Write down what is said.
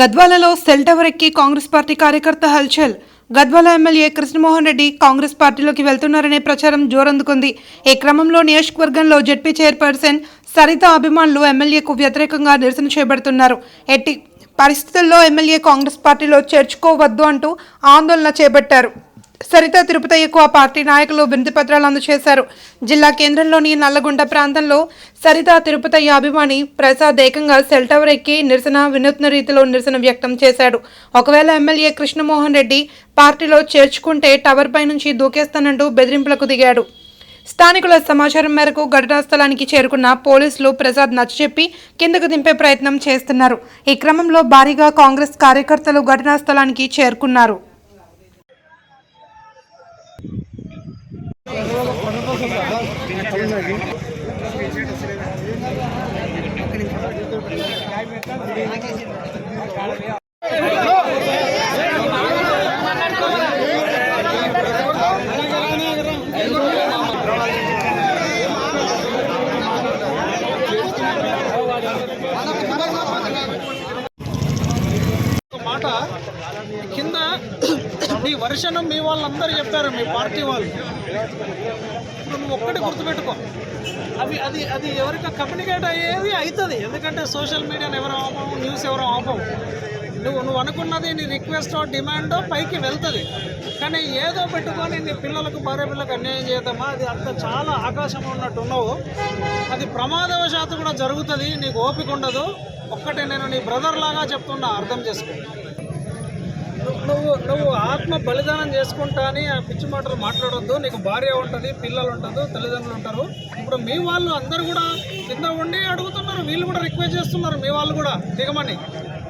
గద్వాలలో cell tower ఎక్కి Congress party కార్యకర్త హల్చల్. గద్వాల ఎమ్మెల్యే కృష్ణమోహన్ రెడ్డి కాంగ్రెస్ పార్టీలోకి వెళ్తున్నారనే ప్రచారం జోరందుకుంది. ఈ క్రమంలో నియోజకవర్గంలో జెడ్పీ చైర్పర్సన్ సరిత అభిమానులు ఎమ్మెల్యేకు వ్యతిరేకంగా నిరసన చేపడుతున్నారు. ఎట్టి పరిస్థితుల్లో ఎమ్మెల్యే కాంగ్రెస్ పార్టీలో చేర్చుకోవద్దు అంటూ ఆందోళన చేపట్టారు. సరిత తిరుపతయ్యకు ఆ పార్టీ నాయకులు వినతి పత్రాలు అందజేశారు. జిల్లా కేంద్రంలోని నల్లగొండ ప్రాంతంలో సరిత తిరుపతయ్య అభిమాని ప్రసాద్ ఏకంగా సెల్ టవర్ ఎక్కి నిరసన వినూత్న రీతిలో నిరసన వ్యక్తం చేశాడు. ఒకవేళ ఎమ్మెల్యే కృష్ణమోహన్ రెడ్డి పార్టీలో చేర్చుకుంటే టవర్ పై నుంచి దూకేస్తానంటూ బెదిరింపులకు దిగాడు. స్థానికుల సమాచారం మేరకు ఘటనా స్థలానికి చేరుకున్న పోలీసులు ప్రసాద్ నచ్చచెప్పి కిందకు దింపే ప్రయత్నం చేస్తున్నారు. ఈ క్రమంలో భారీగా కాంగ్రెస్ కార్యకర్తలు ఘటనా స్థలానికి చేరుకున్నారు. మాట కింద నీ వర్షను మీ వాళ్ళందరూ చెప్తారు మీ పార్టీ వాళ్ళు. నువ్వు ఒక్కటి గుర్తుపెట్టుకో. అవి అది అది ఎవరికి కమ్యూనికేట్ అయ్యేది అవుతుంది ఎందుకంటే సోషల్ మీడియాని ఎవరు ఆపవు న్యూస్ ఎవరు ఆపవు. నువ్వు నువ్వు అనుకున్నది నీ రిక్వెస్ట్ డిమాండో పైకి వెళ్తుంది. కానీ ఏదో పెట్టుకొని నీ పిల్లలకు భార్య పిల్లలకు అన్యాయం చేద్దామా? అది అంత చాలా ఆకాశం ఉన్నట్టు ఉన్నావు అది ప్రమాదవశాత్తు కూడా జరుగుతుంది. నీకు ఓపిక ఉండదు. ఒక్కటే నేను నీ బ్రదర్ లాగా చెప్తున్నా అర్థం చేసుకో. నువ్వు నువ్వు ఆత్మ బలిదానం చేసుకుంటా అని ఆ పిచ్చి మాటలు మాట్లాడొద్దు. నీకు భార్య ఉంటుంది పిల్లలు ఉంటుంది తల్లిదండ్రులు ఉంటారు. ఇప్పుడు మీ వాళ్ళు అందరు కూడా కింద ఉండి అడుగుతున్నారు. వీళ్ళు కూడా రిక్వెస్ట్ చేస్తున్నారు మీ వాళ్ళు కూడా. దిగమని.